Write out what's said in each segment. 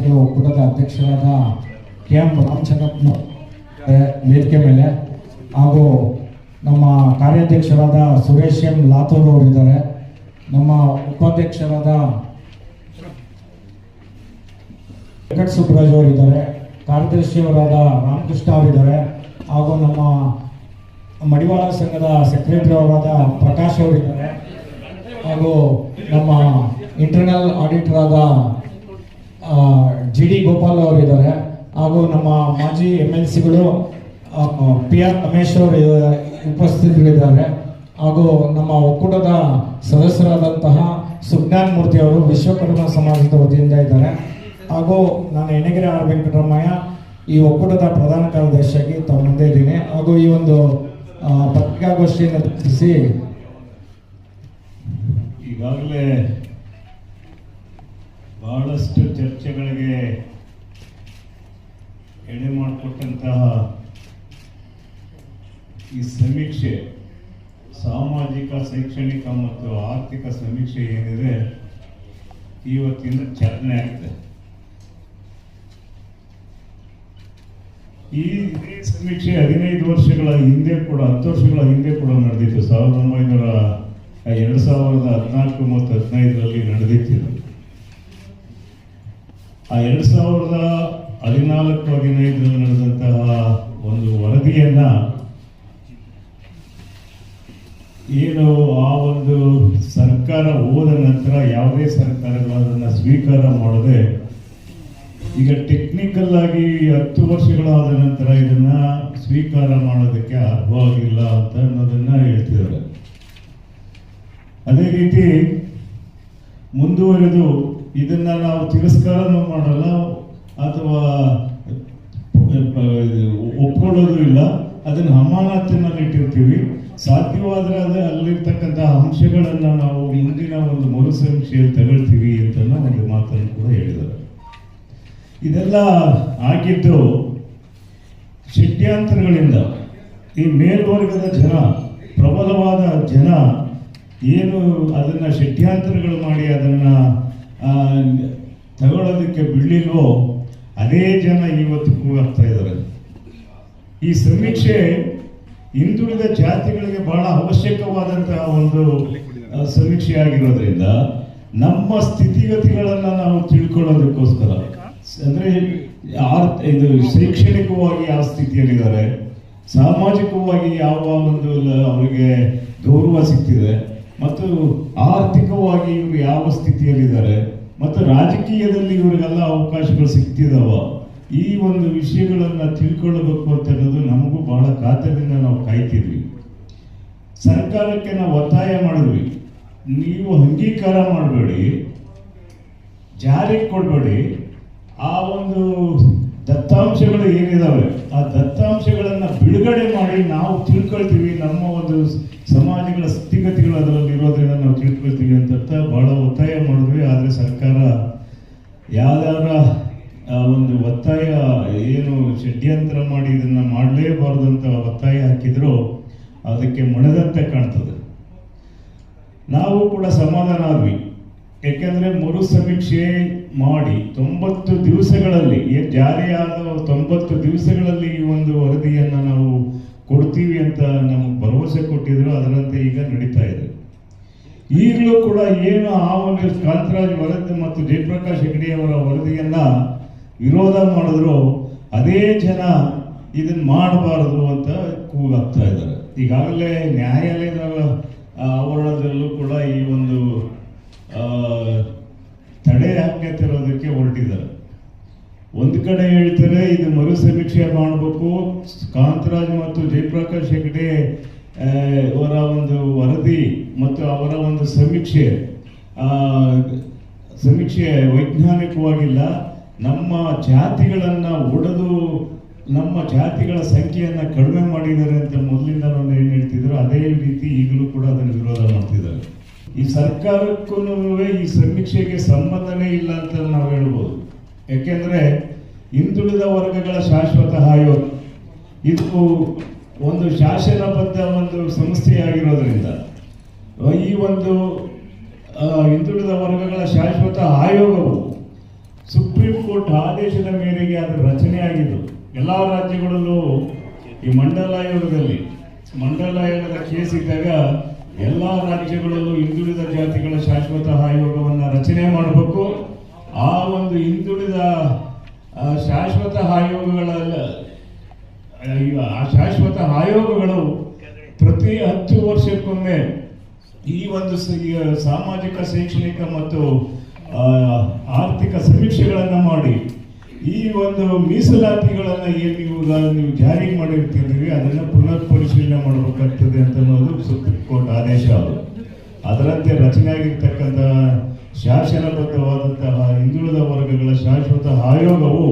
ಜಾತಿಗಳ ಒಕ್ಕೂಟದ ಅಧ್ಯಕ್ಷರಾದ ಕೆ ಎಂ ರಾಮಚಂದ್ರಪ್ಪ ವೇದಿಕೆ ಮೇಲೆ ಹಾಗೂ ನಮ್ಮ ಕಾರ್ಯಾಧ್ಯಕ್ಷರಾದ ಸುರೇಶ್ ಎಂ. ಲಾತೂರ್ ಅವರಿದ್ದಾರೆ. ನಮ್ಮ ಉಪಾಧ್ಯಕ್ಷರಾದ ವೆಂಕಟ ಸುಬ್ರಾಜ್ ಅವರಿದ್ದಾರೆ. ಕಾರ್ಯದರ್ಶಿಯವರಾದ ರಾಮಕೃಷ್ಣ ಅವರಿದ್ದಾರೆ. ಹಾಗೂ ನಮ್ಮ ಮಡಿವಾಳ ಸಂಘದ ಸೆಕ್ರೆಟರಿ ಅವರಾದ ಪ್ರಕಾಶ್ ಅವರಿದ್ದಾರೆ. ಹಾಗೂ ನಮ್ಮ ಇಂಟರ್ನಲ್ ಆಡಿಟರ್ ಆದ ಜಿ ಡಿ ಗೋಪಾಲ್ ಅವರಿದ್ದಾರೆ. ಹಾಗೂ ನಮ್ಮ ಮಾಜಿ ಎಂ ಎಲ್ ಸಿಗಳು ಪಿ ಆರ್ ರಮೇಶ್ ಅವರು ಉಪಸ್ಥಿತರಿದ್ದಾರೆ. ಹಾಗೂ ನಮ್ಮ ಒಕ್ಕೂಟದ ಸದಸ್ಯರಾದಂತಹ ಸುಜ್ಞಾನ್ ಮೂರ್ತಿ ಅವರು ವಿಶ್ವಕರ್ಮ ಸಮಾಜದ ವತಿಯಿಂದ ಇದ್ದಾರೆ. ಹಾಗೂ ನಾನು ಎಣಗಿರಿ ಆರ್ ವೆಂಕಟರಮಯ್ಯ, ಈ ಒಕ್ಕೂಟದ ಪ್ರಧಾನ ಕಾರ್ಯದರ್ಶಿಯಾಗಿ ತಮ್ಮ ಮುಂದೆ ಇದ್ದೀನಿ. ಹಾಗೂ ಈ ಒಂದು ಪತ್ರಿಕಾಗೋಷ್ಠಿಯನ್ನು ನಡೆಸಿ ಈಗಾಗಲೇ ಬಹಳಷ್ಟು ಚರ್ಚೆಗಳಿಗೆ ಎಡೆ ಮಾಡಿಕೊಟ್ಟಂತಹ ಈ ಸಮೀಕ್ಷೆ, ಸಾಮಾಜಿಕ, ಶೈಕ್ಷಣಿಕ ಮತ್ತು ಆರ್ಥಿಕ ಸಮೀಕ್ಷೆ ಏನಿದೆ, ಇವತ್ತಿನ ಚಾಲನೆ ಆಗಿದೆ ಈ ಸಮೀಕ್ಷೆ ಹದಿನೈದು ವರ್ಷಗಳ ಹಿಂದೆ ಕೂಡ, ಹತ್ತು ವರ್ಷಗಳ ಹಿಂದೆ ಕೂಡ ನಡೆದಿತ್ತು ಸಾವಿರದ ಒಂಬೈನೂರ ಎರಡು ಸಾವಿರದ ಹದಿನಾಲ್ಕು ಮತ್ತು ಹದಿನೈದರಲ್ಲಿ ನಡೆದಿತ್ತು. ಆ ಎರಡು ಸಾವಿರದ ಹದಿನಾಲ್ಕು ಹದಿನೈದರಲ್ಲಿ ನಡೆದಂತಹ ಒಂದು ವರದಿಯನ್ನ ಏನು ಆ ಒಂದು ಸರ್ಕಾರ ಹೋದ ನಂತರ ಯಾವುದೇ ಸರ್ಕಾರಗಳು ಅದನ್ನು ಸ್ವೀಕಾರ ಮಾಡದೆ ಈಗ ಟೆಕ್ನಿಕಲ್ ಆಗಿ ಹತ್ತು ವರ್ಷಗಳಾದ ನಂತರ ಇದನ್ನ ಸ್ವೀಕಾರ ಮಾಡೋದಕ್ಕೆ ಅರ್ಹವಾಗಿಲ್ಲ ಅಂತ ಅನ್ನೋದನ್ನ ಹೇಳ್ತಿದ್ದಾರೆ. ಅದೇ ರೀತಿ ಮುಂದುವರೆದು ಇದನ್ನ ನಾವು ತಿರಸ್ಕಾರನೂ ಮಾಡಲ್ಲ, ಅಥವಾ ಒಪ್ಕೊಳ್ಳೋದು ಇಲ್ಲ. ಅದನ್ನ ಅಮಾನತಿನಲ್ಲಿ ಇಟ್ಟಿರ್ತೀವಿ. ಸಾಧ್ಯವಾದ್ರೆ ಅದೇ ಅಲ್ಲಿರ್ತಕ್ಕಂಥ ಅಂಶಗಳನ್ನ ನಾವು ಮುಂದಿನ ಒಂದು ಮರು ಸಮೀಕ್ಷೆಯಲ್ಲಿ ತಗೊಳ್ತೀವಿ ಅಂತ ಒಂದು ಮಾತನ್ನು ಕೂಡ ಹೇಳಿದ್ದಾರೆ. ಇದೆಲ್ಲ ಆಗಿದ್ದು ಷಡ್ಯಂತರಗಳಿಂದ ಈ ಮೇಲ್ವರ್ಗದ ಜನ, ಪ್ರಬಲವಾದ ಜನ ಏನು ಅದನ್ನ ಷಡ್ಯಂತರಗಳು ಮಾಡಿ ಅದನ್ನ ತಗೊಳ್ಳೋದಕ್ಕೆ ಬಿಡ್ಲಿಲ್ವೋ, ಅದೇ ಜನ ಇವತ್ತು ಕೂಗಾಗ್ತಾ ಇದ್ದಾರೆ. ಈ ಸಮೀಕ್ಷೆ ಹಿಂದುಳಿದ ಜಾತಿಗಳಿಗೆ ಬಹಳ ಅವಶ್ಯಕವಾದಂತಹ ಒಂದು ಸಮೀಕ್ಷೆ ಆಗಿರೋದ್ರಿಂದ ನಮ್ಮ ಸ್ಥಿತಿಗತಿಗಳನ್ನು ನಾವು ತಿಳ್ಕೊಳ್ಳೋದಕ್ಕೋಸ್ಕರ. ಅಂದ್ರೆ ಇದು ಶೈಕ್ಷಣಿಕವಾಗಿ ಯಾವ ಸ್ಥಿತಿಯಲ್ಲಿದ್ದಾರೆ, ಸಾಮಾಜಿಕವಾಗಿ ಯಾವ ಒಂದು ಅವರಿಗೆ ಗೌರವ ಸಿಗ್ತಿದೆ ಮತ್ತು ಆರ್ಥಿಕವಾಗಿ ಇವರು ಯಾವ ಸ್ಥಿತಿಯಲ್ಲಿದ್ದಾರೆ ಮತ್ತು ರಾಜಕೀಯದಲ್ಲಿ ಇವರಿಗೆಲ್ಲ ಅವಕಾಶಗಳು ಸಿಗ್ತಿದಾವ? ಈ ಒಂದು ವಿಷಯಗಳನ್ನು ತಿಳ್ಕೊಳ್ಬೇಕು ಅಂತ ಅನ್ನೋದು ನಮಗೂ ಬಹಳ ಕಾತರದಿಂದ ನಾವು ಕಾಯ್ತಿದ್ವಿ. ಸರ್ಕಾರಕ್ಕೆ ನಾವು ಒತ್ತಾಯ ಮಾಡಿದ್ವಿ. ನೀವು ಅಂಗೀಕಾರ ಮಾಡಬೇಡಿ, ಜಾರಿಗೆ ಕೊಡಬೇಡಿ. ಆ ಒಂದು ದತ್ತಾಂಶಗಳು ಏನಿದಾವೆ? ಆ ದತ್ತಾಂಶಗಳನ್ನ ಯಾವ್ದಾರ ಒಂದು ಒತ್ತಾಯ, ಏನು ಷಡ್ಯಂತ್ರ ಮಾಡಿ ಇದನ್ನು ಮಾಡಲೇಬಾರದು ಅಂತ ಒತ್ತಾಯ ಹಾಕಿದ್ರು, ಅದಕ್ಕೆ ಮೊಣದಂತೆ ಕಾಣ್ತದೆ. ನಾವು ಕೂಡ ಸಮಾಧಾನ ಆದ್ವಿ ಯಾಕೆಂದ್ರೆ ಮರು ಸಮೀಕ್ಷೆ ಮಾಡಿ ತೊಂಬತ್ತು ದಿವಸಗಳಲ್ಲಿ ಜಾರಿಯಾದ ತೊಂಬತ್ತು ದಿವಸಗಳಲ್ಲಿ ಈ ಒಂದು ವರದಿಯನ್ನು ನಾವು ಕೊಡ್ತೀವಿ ಅಂತ ನಮಗೆ ಭರವಸೆ ಕೊಟ್ಟಿದ್ರು, ಅದರಂತೆ ಈಗ ನಡೀತಾ ಇದೆ. ಈಗಲೂ ಕೂಡ ಏನು ಆ ಒಂದು ಕಾಂತರಾಜ್ ವರದಿ ಮತ್ತು ಜಯಪ್ರಕಾಶ್ ಹೆಗಡೆ ಅವರ ವರದಿಯನ್ನ ವಿರೋಧ ಮಾಡಿದ್ರು, ಅದೇ ಜನ ಇದನ್ನ ಮಾಡಬಾರದು ಅಂತ ಕೂಗಾಗ್ತಾ ಇದ್ದಾರೆ. ಈಗಾಗಲೇ ನ್ಯಾಯಾಲಯದ ಆವರಣದಲ್ಲೂ ಕೂಡ ಈ ಒಂದು ತಡೆ ಆಜ್ಞೆ ತರೋದಕ್ಕೆ ಹೊರಟಿದ್ದಾರೆ. ಒಂದು ಕಡೆ ಹೇಳ್ತಾರೆ, ಇದು ಮರು ಸಮೀಕ್ಷೆ ಮಾಡಬೇಕು ಕಾಂತರಾಜ್ ಮತ್ತು ಜಯಪ್ರಕಾಶ್ ಹೆಗಡೆ ಅವರ ಒಂದು ವರದಿ ಮತ್ತು ಅವರ ಒಂದು ಸಮೀಕ್ಷೆ ಸಮೀಕ್ಷೆ ವೈಜ್ಞಾನಿಕವಾಗಿಲ್ಲ. ನಮ್ಮ ಜಾತಿಗಳನ್ನು ಒಡೆದು ನಮ್ಮ ಜಾತಿಗಳ ಸಂಖ್ಯೆಯನ್ನು ಕಡಿಮೆ ಮಾಡಿದ್ದಾರೆ ಅಂತ ಮೊದಲಿಂದ ನಾನು ಏನು ಹೇಳ್ತಿದ್ರು. ಅದೇ ರೀತಿ ಈಗಲೂ ಕೂಡ ಅದನ್ನು ವಿರೋಧ ಮಾಡ್ತಿದ್ದಾರೆ. ಈ ಸರ್ಕಾರಕ್ಕೂ ಈ ಸಮೀಕ್ಷೆಗೆ ಸಂಬಂಧನೇ ಇಲ್ಲ ಅಂತ ನಾವು ಹೇಳ್ಬೋದು. ಯಾಕೆಂದ್ರೆ ಹಿಂದುಳಿದ ವರ್ಗಗಳ ಶಾಶ್ವತ ಆಯೋಗ, ಇದು ಒಂದು ಶಾಸನಬದ್ಧ ಒಂದು ಸಂಸ್ಥೆಯಾಗಿರೋದ್ರಿಂದ ಈ ಒಂದು ಹಿಂದುಳಿದ ವರ್ಗಗಳ ಶಾಶ್ವತ ಆಯೋಗವು ಸುಪ್ರೀಂ ಕೋರ್ಟ್ ಆದೇಶದ ಮೇರೆಗೆ ಅದು ರಚನೆಯಾಗಿದ್ದು, ಎಲ್ಲ ರಾಜ್ಯಗಳಲ್ಲೂ ಈ ಮಂಡಲ ಆಯೋಗದಲ್ಲಿ, ಮಂಡಲ ಆಯೋಗದ ಕೇಸ್ ಇದ್ದಾಗ ಎಲ್ಲ ರಾಜ್ಯಗಳಲ್ಲೂ ಹಿಂದುಳಿದ ಜಾತಿಗಳ ಶಾಶ್ವತ ಆಯೋಗವನ್ನು ರಚನೆ ಮಾಡಬೇಕು. ಆ ಒಂದು ಹಿಂದುಳಿದ ಶಾಶ್ವತ ಆಯೋಗಗಳ ಆ ಶಾಶ್ವತ ಆಯೋಗಗಳು ಪ್ರತಿ ಹತ್ತು ವರ್ಷಕ್ಕೊಮ್ಮೆ ಈ ಒಂದು ಸಾಮಾಜಿಕ, ಶೈಕ್ಷಣಿಕ ಮತ್ತು ಆರ್ಥಿಕ ಸಮೀಕ್ಷೆಗಳನ್ನು ಮಾಡಿ ಈ ಒಂದು ಮೀಸಲಾತಿಗಳನ್ನು ಏನು ನೀವು ನೀವು ಜಾರಿ ಮಾಡಿರ್ತಿದ್ದೀವಿ ಅದನ್ನು ಪುನರ್ ಪರಿಶೀಲನೆ ಮಾಡಬೇಕಾಗ್ತದೆ ಅಂತ ಅನ್ನೋದು ಸುಪ್ರೀಂ ಕೋರ್ಟ್ ಆದೇಶ ಅದು. ಅದರಂತೆ ರಚನೆ ಆಗಿರ್ತಕ್ಕಂಥ ಶಾಸನಬದ್ಧವಾದಂತಹ ಹಿಂದುಳಿದ ವರ್ಗಗಳ ಶಾಶ್ವತ ಆಯೋಗವು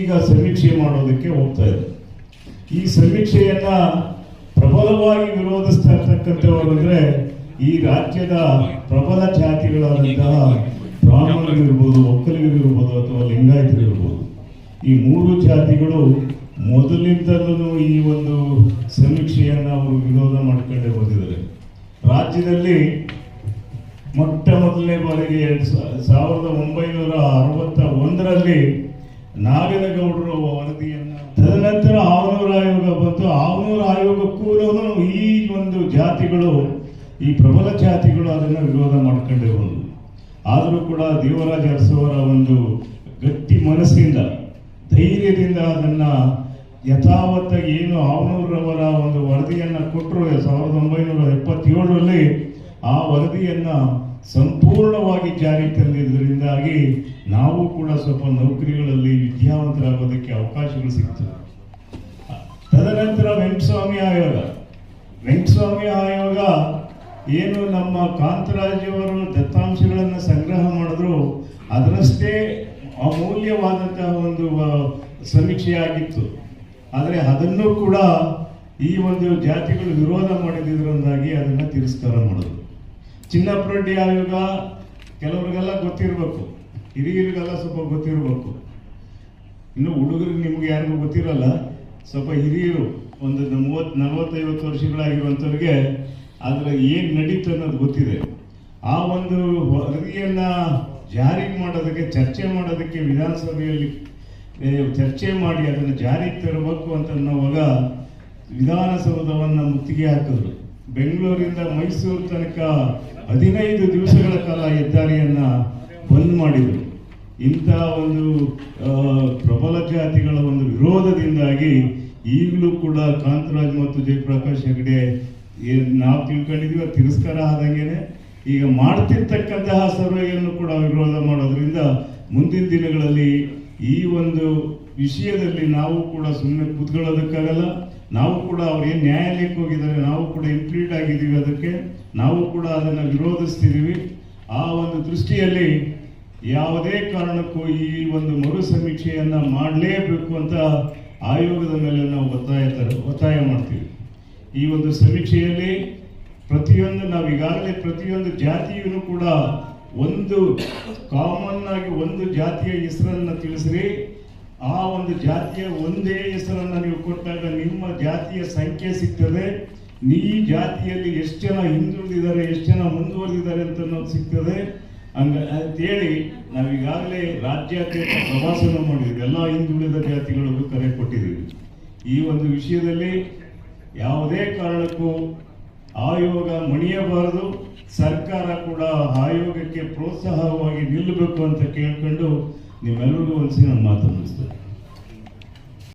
ಈಗ ಸಮೀಕ್ಷೆ ಮಾಡೋದಕ್ಕೆ ಹೋಗ್ತಾ ಇದೆ. ಈ ಸಮೀಕ್ಷೆಯನ್ನ ಪ್ರಬಲವಾಗಿ ವಿರೋಧಿಸ್ತಾ ಇರ್ತಕ್ಕಂಥವ್ರು ಅಂದ್ರೆ ಈ ರಾಜ್ಯದ ಪ್ರಬಲ ಜಾತಿಗಳಾದಂತಹ ಬ್ರಾಹ್ಮಣರಿರ್ಬೋದು, ಒಕ್ಕಲಿಗರಿರ್ಬೋದು ಅಥವಾ ಲಿಂಗಾಯತರಿರ್ಬೋದು. ಈ ಮೂರು ಜಾತಿಗಳು ಮೊದಲಿಂದಲೂ ಈ ಒಂದು ಸಮೀಕ್ಷೆಯನ್ನು ಅವರು ವಿರೋಧ ಮಾಡಿಕೊಂಡೇ ಬಂದಿದ್ದಾರೆ. ರಾಜ್ಯದಲ್ಲಿ ಮೊಟ್ಟ ಮೊದಲನೇ ಬಾರಿಗೆ ಎರಡು ಸಾವಿರದ ಒಂಬೈನೂರ ಅರವತ್ತ ಒಂದರಲ್ಲಿ ನಾಗನಗೌಡರು ವರದಿಯನ್ನು ತದನಂತರ ಆವನೂರ ಆಯೋಗ ಬಂತು. ಆವನೂರ ಆಯೋಗಕ್ಕೂ ಈ ಒಂದು ಜಾತಿಗಳು, ಈ ಪ್ರಬಲ ಜಾತಿಗಳು ಅದನ್ನು ವಿರೋಧ ಮಾಡ್ಕೊಂಡೇ ಬಂದವು. ಆದರೂ ಕೂಡ ದೇವರಾಜ ಅರಸವರ ಒಂದು ಗಟ್ಟಿ ಮನಸ್ಸಿಂದ, ಧೈರ್ಯದಿಂದ ಅದನ್ನು ಯಥಾವತ್ತಾಗಿ ಏನು ಆವನೂರವರ ಒಂದು ವರದಿಯನ್ನು ಕೊಟ್ಟರು. ಸಾವಿರದ ಒಂಬೈನೂರ ಎಪ್ಪತ್ತೇಳರಲ್ಲಿ ಆ ವರದಿಯನ್ನು ಸಂಪೂರ್ಣವಾಗಿ ಜಾರಿ ತಂದಿದ್ದರಿಂದಾಗಿ ನಾವು ಕೂಡ ಸ್ವಲ್ಪ ನೌಕರಿಗಳಲ್ಲಿ ವಿದ್ಯಾವಂತರಾಗೋದಕ್ಕೆ ಅವಕಾಶಗಳು ಸಿಗ್ತವೆ. ತದನಂತರ ವೆಂಕಟಸ್ವಾಮಿ ಆಯೋಗ. ವೆಂಕಟಸ್ವಾಮಿ ಆಯೋಗ ಏನು ನಮ್ಮ ಕಾಂತರಾಜವರು ದತ್ತಾಂಶಗಳನ್ನು ಸಂಗ್ರಹ ಮಾಡಿದ್ರು, ಅದರಷ್ಟೇ ಅಮೂಲ್ಯವಾದಂತಹ ಒಂದು ಸಮೀಕ್ಷೆಯಾಗಿತ್ತು. ಆದರೆ ಅದನ್ನು ಕೂಡ ಈ ಒಂದು ಜಾತಿಗಳು ವಿರೋಧ ಮಾಡಿದ್ರಿಂದಾಗಿ ಅದನ್ನು ತಿರಸ್ಕಾರ ಮಾಡಿದ್ರು. ಚಿನ್ನಪ್ಪರೆಡ್ಡಿ ಆಯೋಗ ಕೆಲವರಿಗೆಲ್ಲ ಗೊತ್ತಿರಬೇಕು. ಹಿರಿಯರಿಗೆಲ್ಲ ಸ್ವಲ್ಪ ಗೊತ್ತಿರಬೇಕು. ಇನ್ನು ಹುಡುಗರಿಗೆ ನಿಮ್ಗೆ ಯಾರಿಗೂ ಗೊತ್ತಿರಲ್ಲ, ಸ್ವಲ್ಪ ಹಿರಿಯರು ಒಂದು ಮೂವತ್ತು ನಲವತ್ತೈವತ್ತು ವರ್ಷಗಳಾಗಿರುವಂಥವ್ರಿಗೆ ಅದರ ಏನು ನಡೀತು ಅನ್ನೋದು ಗೊತ್ತಿದೆ. ಆ ಒಂದು ವರದಿಯನ್ನು ಜಾರಿ ಮಾಡೋದಕ್ಕೆ, ಚರ್ಚೆ ಮಾಡೋದಕ್ಕೆ ವಿಧಾನಸಭೆಯಲ್ಲಿ ಚರ್ಚೆ ಮಾಡಿ ಅದನ್ನು ಜಾರಿಗೆ ತರಬೇಕು ಅಂತ ಅನ್ನೋವಾಗ ವಿಧಾನಸೌಧವನ್ನು ಮುತ್ತಿಗೆ ಹಾಕಿದ್ರು. ಬೆಂಗಳೂರಿಂದ ಮೈಸೂರು ತನಕ ಹದಿನೈದು ದಿವಸಗಳ ಕಾಲ ಹೆದ್ದಾರಿಯನ್ನ ಬಂದ್ ಮಾಡಿದರು. ಇಂಥ ಒಂದು ಪ್ರಬಲ ಜಾತಿಗಳ ಒಂದು ವಿರೋಧದಿಂದಾಗಿ ಈಗಲೂ ಕೂಡ ಕಾಂತರಾಜ್ ಮತ್ತು ಜಯಪ್ರಕಾಶ್ ಹೆಗಡೆ ಏನು ನಾವು ತಿಳ್ಕೊಂಡಿದ್ದೀವಿ ತಿರಸ್ಕಾರ ಆದಂಗೆನೆ. ಈಗ ಮಾಡ್ತಿರ್ತಕ್ಕಂತಹ ಸರ್ವೆಯನ್ನು ಕೂಡ ವಿರೋಧ ಮಾಡೋದ್ರಿಂದ ಮುಂದಿನ ದಿನಗಳಲ್ಲಿ ಈ ಒಂದು ವಿಷಯದಲ್ಲಿ ನಾವು ಕೂಡ ಸುಮ್ಮನೆ ಕೂತ್ಕೊಳ್ಳೋದಕ್ಕಾಗಲ್ಲ. ನಾವು ಕೂಡ ಅವ್ರು ಏನು ನ್ಯಾಯಾಲಯಕ್ಕೆ ಹೋಗಿದ್ದಾರೆ, ನಾವು ಕೂಡ ಇನ್ಕ್ಲೂಡ್ ಆಗಿದ್ದೀವಿ ಅದಕ್ಕೆ. ನಾವು ಕೂಡ ಅದನ್ನು ವಿರೋಧಿಸ್ತಿದ್ದೀವಿ ಆ ಒಂದು ದೃಷ್ಟಿಯಲ್ಲಿ ಯಾವುದೇ ಕಾರಣಕ್ಕೂ ಈ ಒಂದು ಮರು ಸಮೀಕ್ಷೆಯನ್ನು ಮಾಡಲೇಬೇಕು ಅಂತ ಆಯೋಗದ ಮೇಲೆ ನಾವು ಒತ್ತಾಯ ತರ- ಒತ್ತಾಯ ಮಾಡ್ತೀವಿ. ಈ ಒಂದು ಸಮೀಕ್ಷೆಯಲ್ಲಿ ಪ್ರತಿಯೊಂದು, ನಾವು ಈಗಾಗಲೇ ಪ್ರತಿಯೊಂದು ಜಾತಿಯೂ ಕೂಡ ಒಂದು ಕಾಮನ್ ಆಗಿ ಒಂದು ಜಾತಿಯ ಹೆಸರನ್ನ ತಿಳಿಸ್ರಿ. ಆ ಒಂದು ಜಾತಿಯ ಒಂದೇ ಹೆಸರನ್ನ ನೀವು ಕೊಟ್ಟಾಗ ನಿಮ್ಮ ಜಾತಿಯ ಸಂಖ್ಯೆ ಸಿಗ್ತದೆ. ಈ ಜಾತಿಯಲ್ಲಿ ಎಷ್ಟು ಜನ ಹಿಂದುಳಿದಿದ್ದಾರೆ, ಎಷ್ಟು ಜನ ಮುಂದುವರೆದಿದ್ದಾರೆ ಅಂತ ಅನ್ನೋದು ಸಿಗ್ತದೆ. ಹಂಗ ಅಂತೇಳಿ ನಾವೀಗಾಗಲೇ ರಾಜ್ಯಾದ್ಯಂತ ಪ್ರವಾಸನ ಮಾಡಿದ್ವಿ. ಎಲ್ಲ ಹಿಂದುಳಿದ ಜಾತಿಗಳಿಗೂ ಕರೆ ಕೊಟ್ಟಿದ್ದೀವಿ. ಈ ಒಂದು ವಿಷಯದಲ್ಲಿ ಯಾವುದೇ ಕಾರಣಕ್ಕೂ ಆಯೋಗ ಮಣಿಯಬಾರದು. ಸರ್ಕಾರ ಕೂಡ ಆಯೋಗಕ್ಕೆ ಪ್ರೋತ್ಸಾಹವಾಗಿ ನಿಲ್ಲಬೇಕು ಅಂತ ಕೇಳ್ಕೊಂಡು ನಿಮ್ಮೆಲ್ಲರಿಗೂ ಒಂದ್ಸಿ ನಾನು ಮಾತು ಮುಗಿಸ್ತೇನೆ.